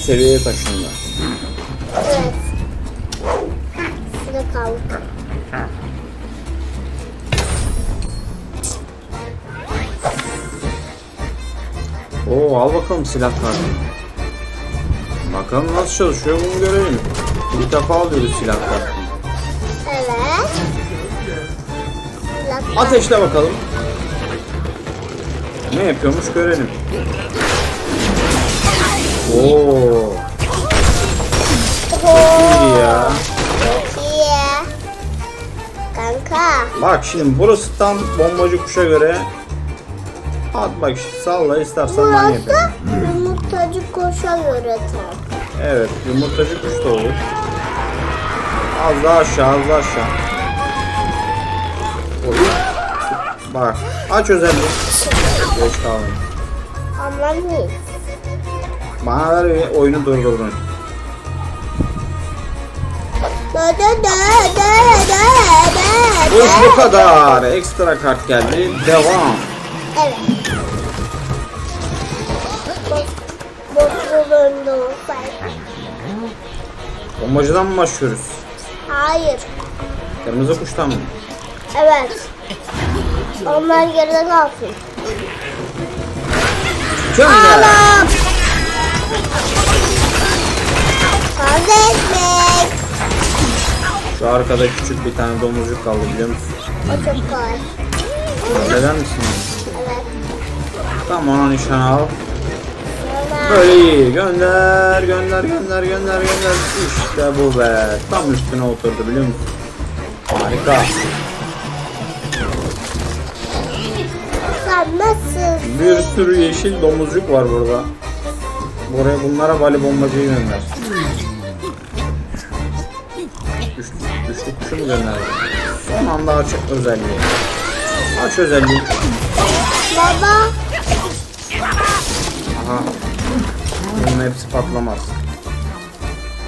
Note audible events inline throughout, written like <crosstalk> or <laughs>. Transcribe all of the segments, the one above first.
seviyeye taşındı. Evet. Sıra kaldı. Oo al bakalım silah kartını. Bakalım nasıl çalışıyor bunu görelim. İlk defa alıyoruz silah kartını. Evet. Ateşle bakalım. Ne yapıyormuş görelim. Oo, iyi ya. Çok iyi. Kanka. Bak şimdi burası tam bombacı kuşa göre. At bak işte salla istersen ben Burası yapayım. yumurtacı koşa göre tam. Evet yumurtacı kuş da olur. Az daha aşağı az daha aşağı. Oy. Bak aç özelliği. Geç kaldım. Ama ne? Bana ver bir oyunu durdurdun. Da da da da da da Bu iş bu da. kadar. Ekstra kart geldi. Devam. Evet. Bombacıdan mı başlıyoruz? Hayır. Kırmızı kuştan mı? Evet. Onlar geride kalsın. Gönder. Taze ekmek. Şu arkada küçük bir tane domuzcuk kaldı biliyor musun? O çok kolay. Neden misin? Evet. Tamam ona nişan al. Böyle iyi. Gönder, gönder, gönder, gönder, gönder. İşte bu be. Tam üstüne oturdu biliyor musun? Harika. sen nasılsın? Bir sürü yeşil domuzcuk var burada. Buraya bunlara bali bombacıyı gönder. Güçlü, güçlü kuşu mu gönderdi? Son anda aç özelliği. Aç özelliği. Baba. Aha. Bunun hepsi patlamaz.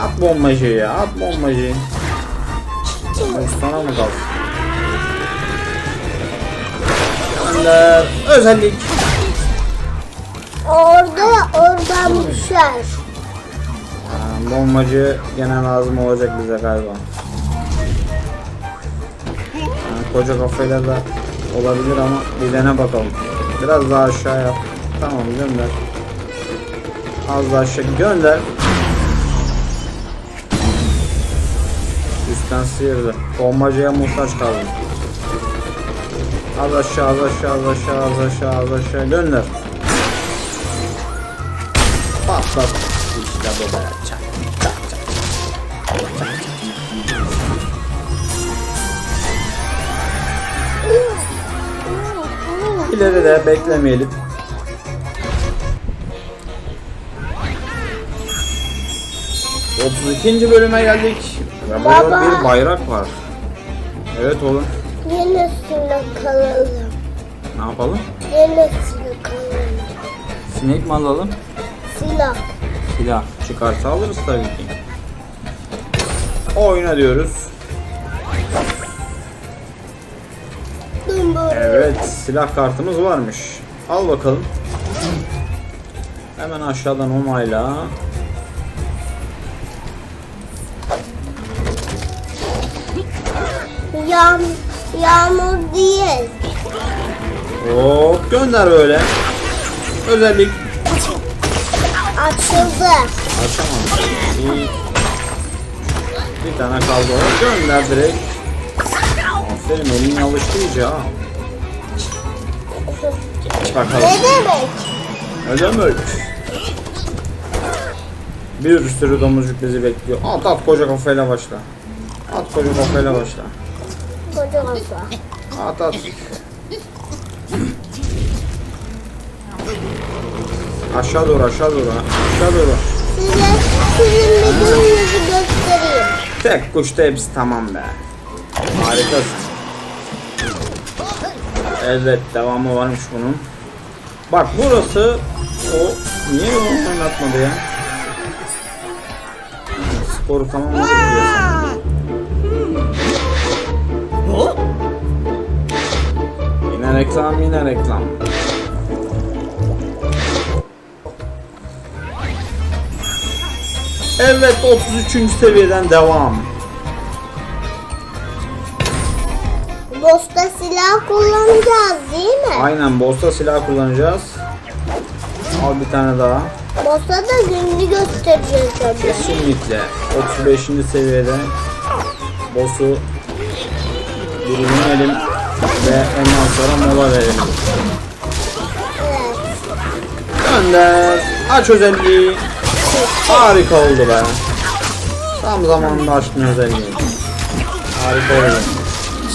At bombacıyı ya, at bombacıyı. Bu sana mı kalsın? Gönder. Özellik. Ha, bombacı gene lazım olacak bize galiba. Ha, koca kafayla da olabilir ama bir dene bakalım. Biraz daha aşağı yap. Tamam gönder. Az daha aşağı gönder. Üstten sıyırdı. Bombacıya muhtaç kaldım. Az aşağı, az aşağı, az aşağı, az aşağı, az aşağı gönder. Patlat. İşte bu be. Çak, çak, çak. İleri de beklemeyelim. Otuz ikinci bölüme geldik. Ve burada Baba. bir bayrak var. Evet oğlum. Yenisini kalalım. Ne yapalım? Yenisini kalalım. Sinek mi alalım? Silah. Silah çıkarsa alırız tabii ki. Oyna diyoruz. Evet silah kartımız varmış. Al bakalım. Hemen aşağıdan onayla. Yağm yağmur değil. Hop gönder böyle. Özellik Açıldı. açamam. İyi. Bir tane kaldı o. Gönder direkt. Aferin elin alıştı iyice ha. Bakalım. Ne demek? Ne demek? Bir sürü domuzcuk bizi bekliyor. At at koca kafayla başla. At koca kafayla başla. Koca kafa. At at. Aşağı doğru aşağı doğru. Aşağı doğru. Size sizin göstereyim. Tek kuşta hepsi tamam be. Harikasın. Evet devamı varmış bunun. Bak burası o niye onu oynatmadı ya? Sporu tamamladık diyorsun. Yine reklam yine reklam. Evet 33. seviyeden devam. Bosta silah kullanacağız değil mi? Aynen boss'ta silah kullanacağız. Al bir tane daha. Bosta da gününü göstereceğiz tabii. Kesinlikle 35. seviyede boss'u bir inelim ve ondan sonra mola verelim. Evet. Gönder. Aç özelliği. Harika oldu be. Tam zamanında açtın özelliği. Harika oldu.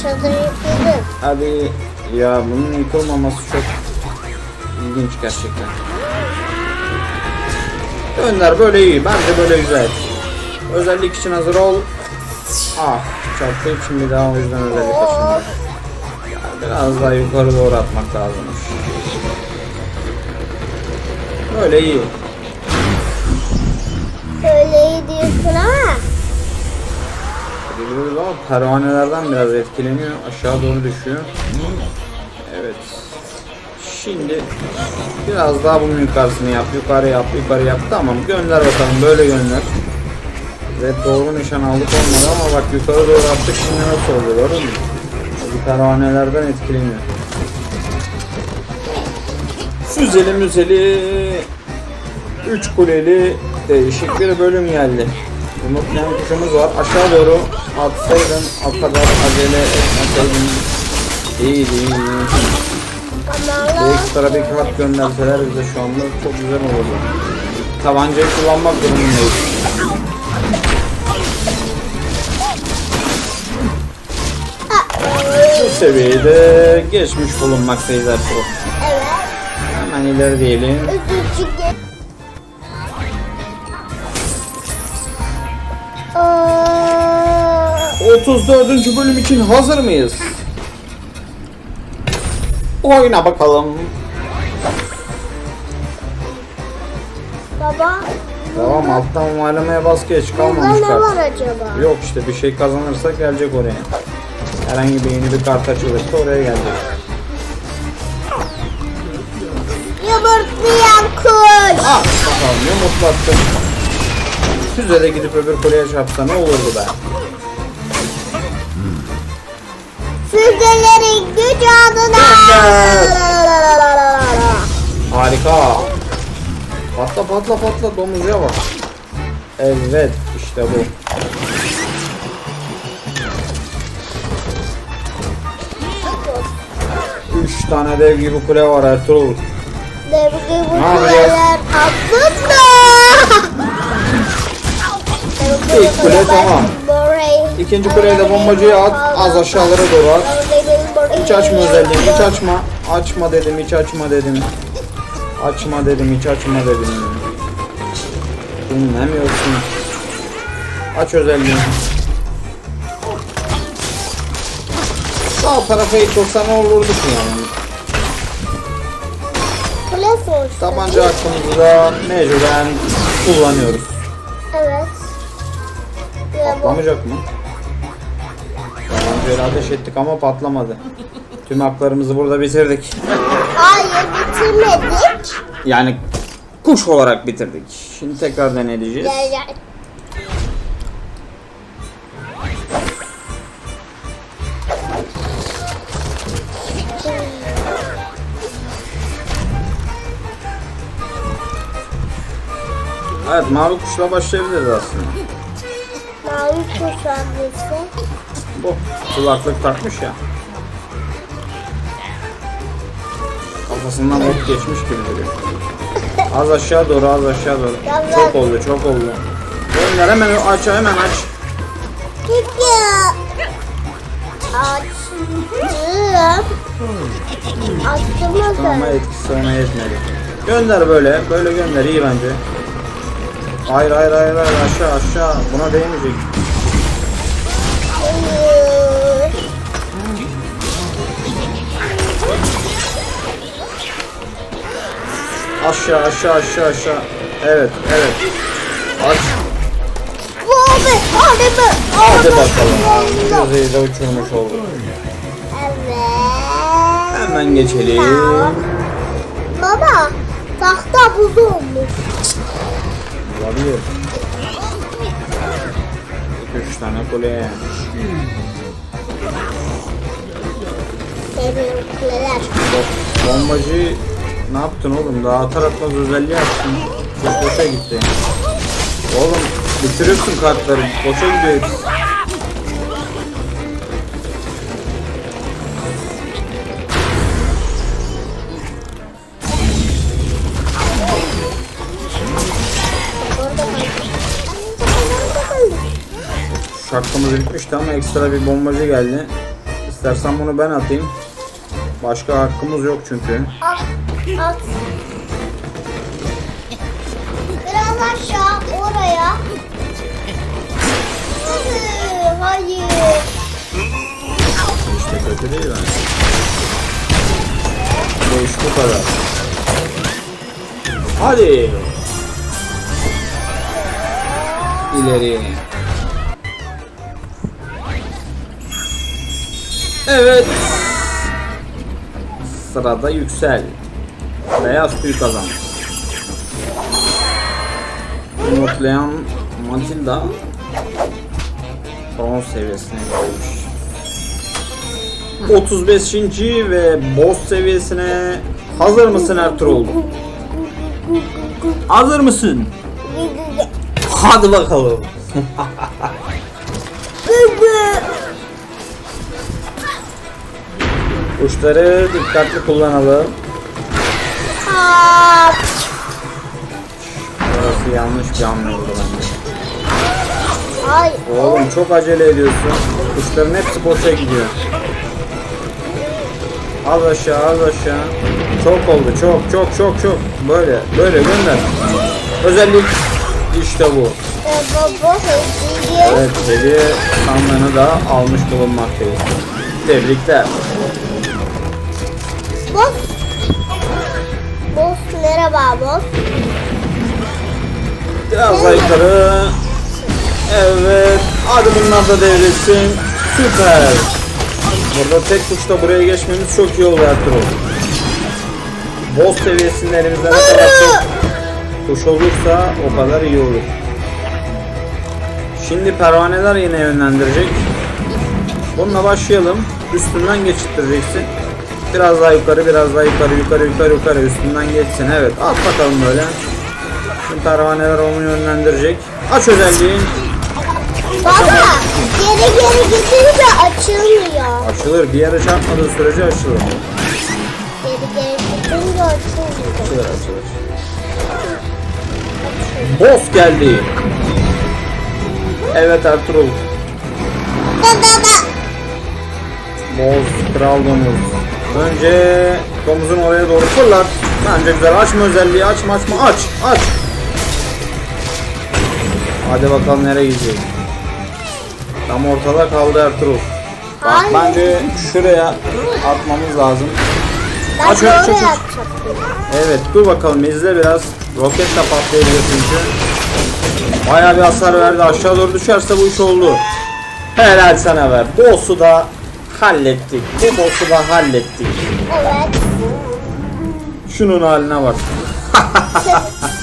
Çadır yıkıldı. Hadi ya bunun yıkılmaması çok ilginç gerçekten. Gönder böyle iyi. Bence böyle güzel. Özellik için hazır ol. Ah çarptı için bir daha o yüzden özellik açıldı. Biraz daha yukarı doğru atmak lazımmış. Böyle iyi. Diyorsun ama. Gidiyoruz ama pervanelerden biraz etkileniyor. Aşağı doğru düşüyor. Evet. Şimdi biraz daha bunun yukarısını yap. Yukarı yap, yukarı yap. Tamam gönder bakalım. Böyle gönder. Evet doğru nişan aldık olmadı ama bak yukarı doğru attık şimdi nasıl oldu gördün mü? Bu pervanelerden etkileniyor. Füzeli müzeli 3 kuleli değişik bir bölüm geldi. Umutlayan kuşumuz var. Aşağı doğru atsaydın o kadar acele etmeseydin iyiydi ekstra bir kart gönderseler bize şu anda çok güzel olurdu. Tabancayı kullanmak durumundayız. Bu seviyede geçmiş bulunmaktayız Ertuğrul. Evet. Hemen ileri diyelim. 34. bölüm için hazır mıyız? Oyna bakalım. Baba. Tamam alttan onaylamaya bas geç kalmamış ne var acaba? Yok işte bir şey kazanırsak gelecek oraya. Herhangi bir yeni bir kart açılırsa oraya gelecek. Yumurtlayan kuş. Ah bakalım yumurtlattı. Füze de gidip öbür kuleye çarpsa ne olurdu be? Füzelerin güç adına. Harika. Patla patla patla domuzcuya bak. Evet işte bu. Üç tane dev gibi kule var Ertuğrul. Ne yapacağız? kuleler aslında. İlk kule tamam. İkinci kuleye de bombacıyı at. Az aşağılara doğru at. Hiç açma özelliğini. Hiç açma. Açma dedim. Hiç açma dedim. Açma dedim. Hiç açma dedim. Dinlemiyorsun. Aç özelliğini. Sağ tarafa yıkılsa ne olurdu ki yani? Tabanca hakkımızı da mecburen kullanıyoruz. Ya Patlamayacak mı? Tabancayla ateş ettik ama patlamadı. Tüm haklarımızı burada bitirdik. Hayır bitirmedik. Yani kuş olarak bitirdik. Şimdi tekrar deneyeceğiz. Gel gel. Evet mavi kuşla başlayabiliriz aslında. Bu kulaklık takmış ya. Kafasından ot geçmiş gibi duruyor. Az aşağı doğru az aşağı doğru. Çok oldu çok oldu. Gönder hemen aç hemen aç. Peki. Açtım. Açtım Ama da. etkisi ona yetmedi. Gönder böyle. Böyle gönder iyi bence. Hayır hayır hayır hayır aşağı aşağı. Buna değmeyecek. Hayır. Aşağı aşağı aşağı aşağı. Evet evet. Aç. Abi, hadi be. Hadi bakalım. Yüzeyi de uçurmuş olduk. Evet. Hemen geçelim. Baba, tahta buz Üç tane kule. Sevmiyorum kuleler. Bo- Bombacı ne yaptın oğlum? Daha atar atmaz özelliği yaptın. Çok boşa gitti. Oğlum bitiriyorsun kartları. Boşa gidiyor hepsi. Şu hakkımız bitmişti ama ekstra bir bombacı geldi. İstersen bunu ben atayım. Başka hakkımız yok çünkü. At. At. Biraz aşağı oraya. Hayır. Hayır. İşte kötü değil bence. Bu iş bu kadar. Hadi. İleri. Evet. Sırada yüksel. Beyaz tüy kazan. Umutlayan Matilda bronz seviyesine gelmiş. 35. ve boss seviyesine hazır mısın Ertuğrul? Hazır mısın? Hadi bakalım. <laughs> Uçları dikkatli kullanalım. At. Burası yanlış bir hamle oldu bence. Ay. Oğlum çok acele ediyorsun. Kuşların hepsi boşa gidiyor. Az aşağı az aşağı. Çok oldu çok çok çok çok. Böyle böyle gönder. Özellik işte bu. Evet hediye sandığını da almış bulunmaktayız. Tebrikler. Boss. Boss merhaba boss. Biraz daha yukarı. Evet. Hadi bunlar da devrilsin. Süper. Burada tek tuşla buraya geçmemiz çok iyi oldu Ertuğrul. Boss seviyesinde elimizde ne kadar çok tuş olursa o kadar iyi olur. Şimdi pervaneler yine yönlendirecek. Bununla başlayalım. Üstünden geçittireceksin. Biraz daha yukarı, biraz daha yukarı, yukarı, yukarı, yukarı. Üstünden geçsin. Evet, at bakalım böyle. Şimdi pervaneler onu yönlendirecek. Aç özelliğin. Baba geri geri gidince açılmıyor. Açılır. Bir yere çarpmadığı sürece açılır. Geri geri gidince açılmıyor. Açılır, açılır. Boss geldi. Evet Ertuğrul. Da. Boz, kral domuz. Önce domuzun oraya doğru fırlat. Bence güzel. Açma özelliği. Açma açma. Aç. Aç. Hadi bakalım nereye gidecek. Tam ortada kaldı Ertuğrul. Bak Hayır. bence şuraya atmamız lazım. Ben Aç, aç, aç, aç. Evet dur bakalım izle biraz. Roket de patlayabilir çünkü. Bayağı bir hasar verdi. Aşağı doğru düşerse bu iş oldu. Helal sana ver. Boss'u da hallettik. Bu boss'u da hallettik. Evet. Şunun haline bak. <laughs>